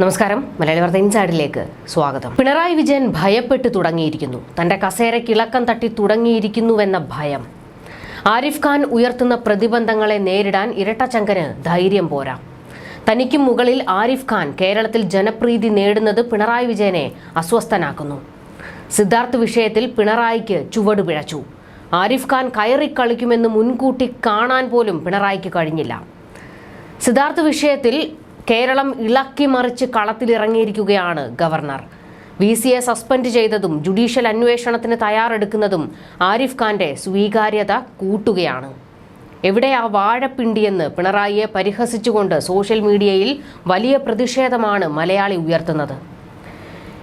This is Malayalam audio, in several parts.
നമസ്കാരം. മലയാളി വാർത്ത ഇൻസൈഡിലേക്ക് സ്വാഗതം. പിണറായി വിജയൻ ഭയപ്പെട്ട് തുടങ്ങിയിരിക്കുന്നു. തന്റെ കസേരക്കിളക്കം തട്ടി തുടങ്ങിയിരിക്കുന്നുവെന്ന ഭയം. ആരിഫ് ഖാൻ ഉയർത്തുന്ന പ്രതിബന്ധങ്ങളെ നേരിടാൻ ഇരട്ടച്ചങ്കന് ധൈര്യം പോരാ. തനിക്ക് മുകളിൽ ആരിഫ് ഖാൻ കേരളത്തിൽ ജനപ്രീതി നേടുന്നത് പിണറായി വിജയനെ അസ്വസ്ഥനാക്കുന്നു. സിദ്ധാർത്ഥ് വിഷയത്തിൽ പിണറായിക്ക് ചുവട് പിഴച്ചു. ആരിഫ് ഖാൻ കയറി കളിക്കുമെന്ന് മുൻകൂട്ടി കാണാൻ പോലും പിണറായിക്ക് കഴിഞ്ഞില്ല. സിദ്ധാർത്ഥ് വിഷയത്തിൽ കേരളം ഇളക്കി മറിച്ച് കളത്തിലിറങ്ങിയിരിക്കുകയാണ് ഗവർണർ. വി സിയെ സസ്പെൻഡ് ചെയ്തതും ജുഡീഷ്യൽ അന്വേഷണത്തിന് തയ്യാറെടുക്കുന്നതും ആരിഫ് ഖാന്റെ സ്വീകാര്യത കൂട്ടുകയാണ്. എവിടെ ആ വാഴപ്പിണ്ടിയെന്ന് പിണറായിയെ പരിഹസിച്ചുകൊണ്ട് സോഷ്യൽ മീഡിയയിൽ വലിയ പ്രതിഷേധമാണ് മലയാളി ഉയർത്തുന്നത്.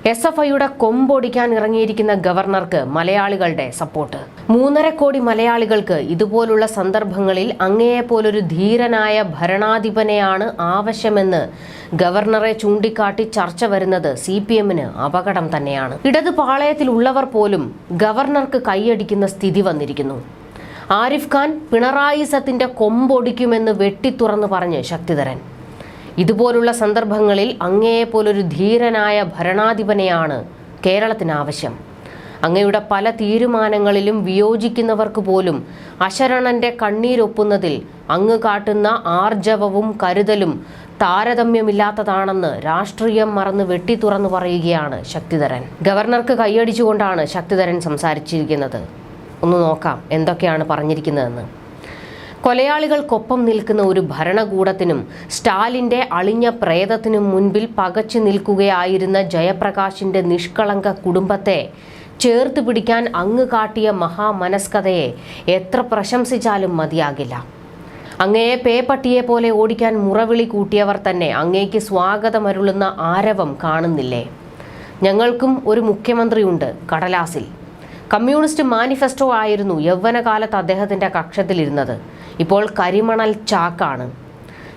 എസ് എഫ് ഐയുടെ കൊമ്പൊടിക്കാൻ ഇറങ്ങിയിരിക്കുന്ന ഗവർണർക്ക് മലയാളികളുടെ സപ്പോർട്ട്. മൂന്നര കോടി മലയാളികൾക്ക് ഇതുപോലുള്ള സന്ദർഭങ്ങളിൽ അങ്ങയെപ്പോലൊരു ധീരനായ ഭരണാധിപനെയാണ് ആവശ്യമെന്ന് ഗവർണറെ ചൂണ്ടിക്കാട്ടി ചർച്ച വരുന്നത് സി പി എമ്മിന് അപകടം തന്നെയാണ്. ഇടത് പാളയത്തിലുള്ളവർ പോലും ഗവർണർക്ക് കൈയടിക്കുന്ന സ്ഥിതി വന്നിരിക്കുന്നു. ആരിഫ് ഖാൻ പിണറായി സത്തിന്റെ കൊമ്പൊടിക്കുമെന്ന് വെട്ടിത്തുറന്ന് പറഞ്ഞ് ശക്തിധരൻ. ഇതുപോലുള്ള സന്ദർഭങ്ങളിൽ അങ്ങയെപ്പോലൊരു ധീരനായ ഭരണാധിപനെയാണ് കേരളത്തിന് ആവശ്യം അങ്ങയുടെ പല തീരുമാനങ്ങളിലും വിയോജിക്കുന്നവർക്ക് പോലും അശരണന്റെ കണ്ണീരൊപ്പുന്നതിൽ അങ്ങ് കാട്ടുന്ന ആർജവവും കരുതലും താരതമ്യമില്ലാത്തതാണെന്ന് രാഷ്ട്രീയം മറന്ന് വെട്ടിത്തുറന്നു പറയുകയാണ് ശക്തിധരൻ. ഗവർണർക്ക് കൈയടിച്ചുകൊണ്ടാണ് ശക്തിധരൻ സംസാരിച്ചിരിക്കുന്നത്. ഒന്ന് നോക്കാം എന്തൊക്കെയാണ് പറഞ്ഞിരിക്കുന്നതെന്ന്. കൊലയാളികൾക്കൊപ്പം നിൽക്കുന്ന ഒരു ഭരണകൂടത്തിനും സ്റ്റാലിന്റെ അളിഞ്ഞ പ്രേതത്തിനും മുൻപിൽ പകച്ചു നിൽക്കുകയായിരുന്ന ജയപ്രകാശിന്റെ നിഷ്കളങ്ക കുടുംബത്തെ ചേർത്ത് പിടിക്കാൻ അങ്ങ് കാട്ടിയ മഹാമനസ്കതയെ എത്ര പ്രശംസിച്ചാലും മതിയാകില്ല. അങ്ങയെ പേപ്പട്ടിയെ പോലെ ഓടിക്കാൻ മുറവിളി കൂട്ടിയവർ തന്നെ അങ്ങേക്ക് സ്വാഗതമരുളുന്ന ആരവം കാണുന്നില്ലേ? ഞങ്ങൾക്കും ഒരു മുഖ്യമന്ത്രിയുണ്ട് കടലാസിൽ. കമ്മ്യൂണിസ്റ്റ് മാനിഫെസ്റ്റോ ആയിരുന്നു യൗവനകാലത്ത് അദ്ദേഹത്തിന്റെ കക്ഷത്തിലിരുന്നത്. ഇപ്പോൾ കരിമണൽ ചാക്കാണ്.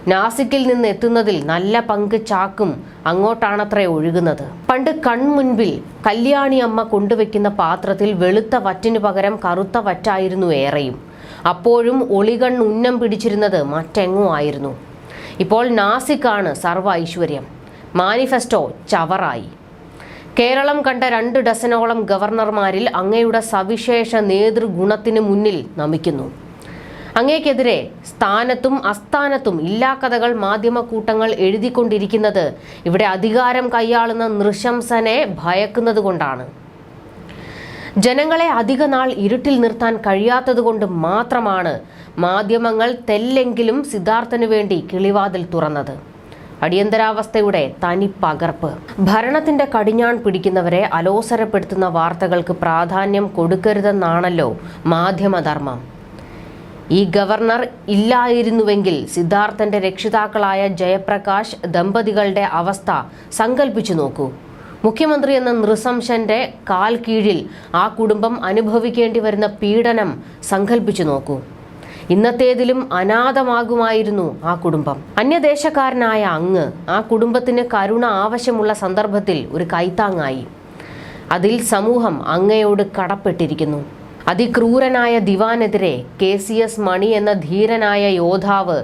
നാസിക്കിൽ നിന്ന് എത്തുന്നതിൽ നല്ല പങ്ക് ചാക്കും അങ്ങോട്ടാണത്രേ ഒഴുകുന്നത്. പണ്ട് കൺമുൻപിൽ കല്യാണി അമ്മ കൊണ്ടുവയ്ക്കുന്ന പാത്രത്തിൽ വെളുത്ത വറ്റിനു പകരം കറുത്ത വറ്റായിരുന്നു ഏറെയും. അപ്പോഴും ഒളികൺ ഉന്നം പിടിച്ചിരുന്നത് മറ്റെങ്ങോ ആയിരുന്നു. ഇപ്പോൾ നാസിക്കാണ് സർവ ഐശ്വര്യം. മാനിഫെസ്റ്റോ ചവറായി. കേരളം കണ്ട രണ്ട് ഡസനോളം ഗവർണർമാരിൽ അങ്ങയുടെ സവിശേഷ നേതൃഗുണത്തിന് മുന്നിൽ നമിക്കുന്നു. അങ്ങേക്കെതിരെ സ്ഥാനത്തും അസ്ഥാനത്തും ഇല്ലാ കഥകൾ മാധ്യമക്കൂട്ടങ്ങൾ എഴുതിക്കൊണ്ടിരിക്കുന്നത് ഇവിടെ അധികാരം കൈയാളുന്ന നൃശംസനെ ഭയക്കുന്നത് കൊണ്ടാണ്. ജനങ്ങളെ അധിക നാൾ ഇരുട്ടിൽ നിർത്താൻ കഴിയാത്തതുകൊണ്ട് മാത്രമാണ് മാധ്യമങ്ങൾ തെല്ലെങ്കിലും സിദ്ധാർത്ഥനു വേണ്ടി കിളിവാതിൽ തുറന്നത്. അടിയന്തരാവസ്ഥയുടെ തനി പകർപ്പ്. ഭരണത്തിന്റെ കടിഞ്ഞാൺ പിടിക്കുന്നവരെ അലോസരപ്പെടുത്തുന്ന വാർത്തകൾക്ക് പ്രാധാന്യം കൊടുക്കരുതെന്നാണല്ലോ മാധ്യമധർമ്മം. ഈ ഗവർണർ ഇല്ലായിരുന്നുവെങ്കിൽ സിദ്ധാർത്ഥന്റെ രക്ഷിതാക്കളായ ജയപ്രകാശ് ദമ്പതികളുടെ അവസ്ഥ സങ്കല്പിച്ചു നോക്കൂ. മുഖ്യമന്ത്രി എന്ന നൃശംസന്റെ കാൽ കീഴിൽ ആ കുടുംബം അനുഭവിക്കേണ്ടി വരുന്ന പീഡനം സങ്കല്പിച്ചു നോക്കൂ. ഇന്നത്തേതിലും അനാഥമാകുമായിരുന്നു ആ കുടുംബം. അന്യദേശക്കാരനായ അങ്ങ് ആ കുടുംബത്തിന് കരുണ ആവശ്യമുള്ള സന്ദർഭത്തിൽ ഒരു കൈത്താങ്ങായി. അതിൽ സമൂഹം അങ്ങയോട് കടപ്പെട്ടിരിക്കുന്നു. അതിക്രൂരനായ ദിവാനെതിരെ കെ സി എസ് മണി എന്ന ധീരനായ യോദ്ധാവ്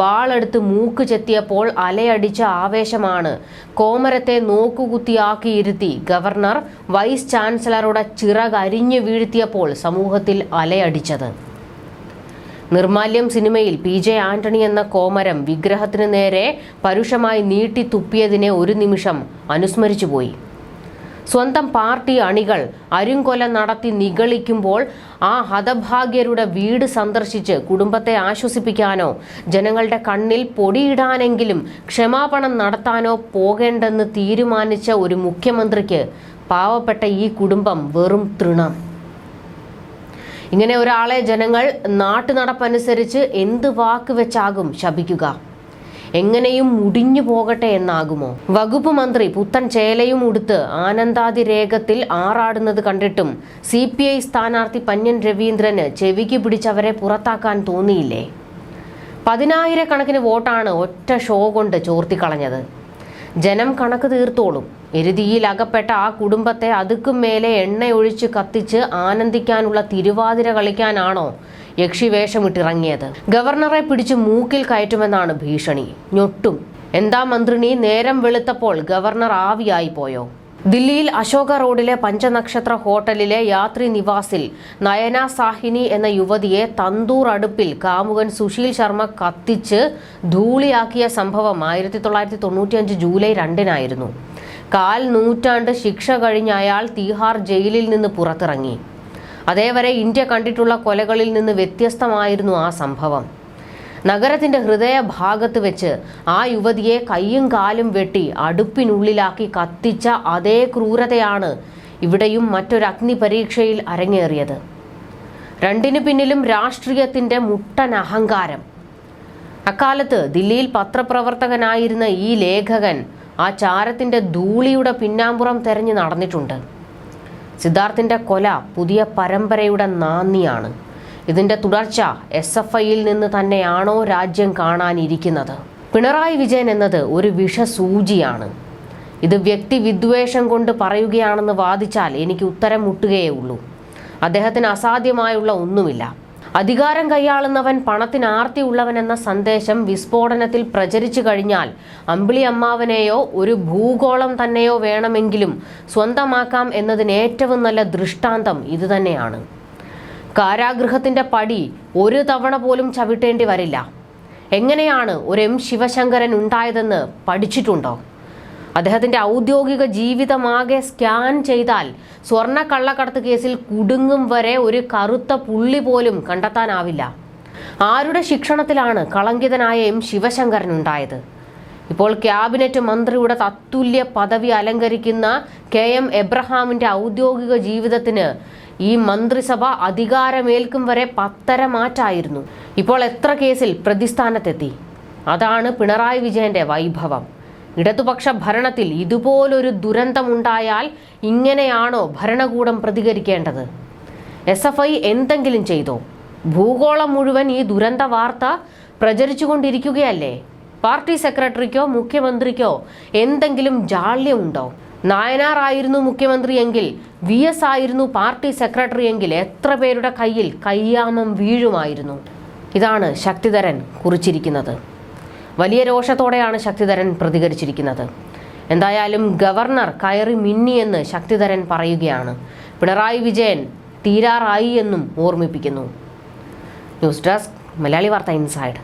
വാളെടുത്ത് മൂക്ക് ചെത്തിയപ്പോൾ അലയടിച്ച ആവേശമാണ്. കോമരത്തെ നോക്കുകുത്തിയാക്കിയിരുത്തി ഗവർണർ വൈസ് ചാൻസലറുടെ ചിറകരിഞ്ഞു വീഴ്ത്തിയപ്പോൾ സമൂഹത്തിൽ അലയടിച്ചത്. നിർമാല്യം സിനിമയിൽ പി ജെ ആന്റണി എന്ന കോമരം വിഗ്രഹത്തിനു നേരെ പരുഷമായി നീട്ടി തുപ്പിയതിനെ ഒരു നിമിഷം അനുസ്മരിച്ചുപോയി. സ്വന്തം പാർട്ടി അണികൾ അരുങ്കൊല നടത്തി നിഗളിക്കുമ്പോൾ ആ ഹതഭാഗ്യരുടെ വീട് സന്ദർശിച്ച് കുടുംബത്തെ ആശ്വസിപ്പിക്കാനോ ജനങ്ങളുടെ കണ്ണിൽ പൊടിയിടാനെങ്കിലും ക്ഷമാപണം നടത്താനോ പോകേണ്ടെന്ന് തീരുമാനിച്ച ഒരു മുഖ്യമന്ത്രിക്ക് പാവപ്പെട്ട ഈ കുടുംബം വെറും തൃണം. ഇങ്ങനെ ഒരാളെ ജനങ്ങൾ നാട്ടുനടപ്പനുസരിച്ച് എന്ത് വാക്ക് വെച്ചാകും ശപിക്കുക. എങ്ങനെയും മുടിഞ്ഞു പോകട്ടെ എന്നാകുമോ? വകുപ്പ് മന്ത്രി പുത്തൻ ചേലയും ഉടുത്ത് ആനന്ദാതിരേഖത്തിൽ ആറാടുന്നത് കണ്ടിട്ടും സി പി ഐ സ്ഥാനാർത്ഥി പന്യൻ രവീന്ദ്രന് ചെവിക്ക് പിടിച്ചവരെ പുറത്താക്കാൻ തോന്നിയില്ലേ? പതിനായിരക്കണക്കിന് വോട്ടാണ് ഒറ്റ ഷോ കൊണ്ട് ചോർത്തിക്കളഞ്ഞത്. ജനം കണക്ക് തീർത്തോളും. എരുതിയിൽ അകപ്പെട്ട ആ കുടുംബത്തെ അതുക്കും മേലെ എണ്ണയൊഴിച്ച് കത്തിച്ച് ആനന്ദിക്കാനുള്ള തിരുവാതിര കളിക്കാനാണോ യക്ഷി വേഷമിട്ടിറങ്ങിയത് ഗവർണറെ പിടിച്ച് മൂക്കിൽ കയറ്റുമെന്നാണ് ഭീഷണി. ഞൊട്ടും. എന്താ മന്ത്രിണി നേരം വെളുത്തപ്പോൾ ഗവർണർ ആവിയായി പോയോ? ദില്ലിയിൽ അശോക റോഡിലെ പഞ്ചനക്ഷത്ര ഹോട്ടലിലെ യാത്രി നിവാസിൽ നയന സാഹിനി എന്ന യുവതിയെ തന്തൂർ അടുപ്പിൽ കാമുകൻ സുശീൽ ശർമ്മ കത്തിച്ച് ധൂളിയാക്കിയ സംഭവം ആയിരത്തി തൊള്ളായിരത്തി തൊണ്ണൂറ്റിയഞ്ച് ജൂലൈ രണ്ടിനായിരുന്നു. കാൽ നൂറ്റാണ്ട് ശിക്ഷ കഴിഞ്ഞ അയാൾ തീഹാർ ജയിലിൽ നിന്ന് പുറത്തിറങ്ങി. അതേവരെ ഇന്ത്യ കണ്ടിട്ടുള്ള കൊലകളിൽ നിന്ന് വ്യത്യസ്തമായിരുന്നു ആ സംഭവം. നഗരത്തിന്റെ ഹൃദയഭാഗത്ത് വെച്ച് ആ യുവതിയെ കൈയും കാലും വെട്ടി അടുപ്പിനുള്ളിലാക്കി കത്തിച്ച അതേ ക്രൂരതയാണ് ഇവിടെയും മറ്റൊരു അഗ്നി പരീക്ഷയിൽ അരങ്ങേറിയത്. രണ്ടിനു പിന്നിലും രാഷ്ട്രീയത്തിന്റെ മുട്ടൻ അഹങ്കാരം. അക്കാലത്ത് ദില്ലിയിൽ പത്രപ്രവർത്തകനായിരുന്ന ഈ ലേഖകൻ ആ ചാരത്തിന്റെ ധൂളിയുടെ പിന്നാമ്പുറം തെരഞ്ഞു നടന്നിട്ടുണ്ട്. സിദ്ധാർത്ഥിന്റെ കൊല പുതിയ പരമ്പരയുടെ നാന്ദിയാണ് ഇതിന്റെ തുടർച്ച എസ് എഫ് ഐയിൽ നിന്ന് തന്നെയാണോ രാജ്യം കാണാനിരിക്കുന്നത്? പിണറായി വിജയൻ എന്നത് ഒരു വിഷസൂചിയാണ്. ഇത് വ്യക്തി വിദ്വേഷം കൊണ്ട് പറയുകയാണെന്ന് വാദിച്ചാൽ എനിക്ക് ഉത്തരം മുട്ടുകയേ ഉള്ളൂ. അദ്ദേഹത്തിന് അസാധ്യമായുള്ള ഒന്നുമില്ല. അധികാരം കൈയാളുന്നവൻ പണത്തിന് ആർത്തിയുള്ളവൻ എന്ന സന്ദേശം വിസ്ഫോടനത്തിൽ പ്രചരിച്ചു കഴിഞ്ഞാൽ അമ്പിളി അമ്മാവനെയോ ഒരു ഭൂഗോളം തന്നെയോ വേണമെങ്കിലും സ്വന്തമാക്കാം എന്നതിന് ഏറ്റവും നല്ല ദൃഷ്ടാന്തം ഇതുതന്നെയാണ്. കാരാഗൃഹത്തിന്റെ പടി ഒരു തവണ പോലും ചവിട്ടേണ്ടി വരില്ല. എങ്ങനെയാണ് ഒരു എം ശിവശങ്കരൻ ഉണ്ടായതെന്ന് പഠിച്ചിട്ടുണ്ടോ? അദ്ദേഹത്തിന്റെ ഔദ്യോഗിക ജീവിതമാകെ സ്കാൻ ചെയ്താൽ സ്വർണ കള്ളക്കടത്ത് കേസിൽ കുടുങ്ങും വരെ ഒരു കറുത്ത പുള്ളി പോലും കണ്ടെത്താനാവില്ല. ആരുടെ ശിക്ഷണത്തിലാണ് കളങ്കിതനായ എം ശിവശങ്കരൻ ഉണ്ടായത്? ഇപ്പോൾ ക്യാബിനറ്റ് മന്ത്രിയുടെ തത്തുല്യ പദവി അലങ്കരിക്കുന്ന കെ എം എബ്രഹാമിന്റെ ഔദ്യോഗിക ജീവിതത്തിന് ഈ മന്ത്രിസഭ അധികാരമേൽക്കും വരെ പത്തര മാറ്റായിരുന്നു ഇപ്പോൾ എത്ര കേസിൽ പ്രതിസ്ഥാനത്തെത്തി? അതാണ് പിണറായി വിജയന്റെ വൈഭവം. ഇടതുപക്ഷ ഭരണത്തിൽ ഇതുപോലൊരു ദുരന്തമുണ്ടായാൽ ഇങ്ങനെയാണോ ഭരണകൂടം പ്രതികരിക്കേണ്ടത്? എസ് എഫ് ഐ എന്തെങ്കിലും ചെയ്തോ? ഭൂഗോളം മുഴുവൻ ഈ ദുരന്ത വാർത്ത പ്രചരിച്ചുകൊണ്ടിരിക്കുകയല്ലേ? പാർട്ടി സെക്രട്ടറിക്കോ മുഖ്യമന്ത്രിക്കോ എന്തെങ്കിലും ജാള്യമുണ്ടോ? നായനാർ ആയിരുന്നു മുഖ്യമന്ത്രിയെങ്കിൽ വി എസ് ആയിരുന്നു പാർട്ടി സെക്രട്ടറിയെങ്കിൽ എത്ര പേരുടെ കയ്യിൽ കയ്യാമം വീഴുമായിരുന്നു? ഇതാണ് ശക്തിധരൻ കുറിച്ചിരിക്കുന്നത്. വലിയ രോഷത്തോടെയാണ് ശക്തിധരൻ പ്രതികരിച്ചിരിക്കുന്നത്. എന്തായാലും ഗവർണർ കയറി മിന്നിയെന്ന് ശക്തിധരൻ പറയുകയാണ്. പിണറായി വിജയൻ തീരാറായി എന്നും ഓർമ്മിപ്പിക്കുന്നു. ന്യൂസ് ഡെസ്ക് മലയാളി വാർത്ത ഇൻസൈഡ്.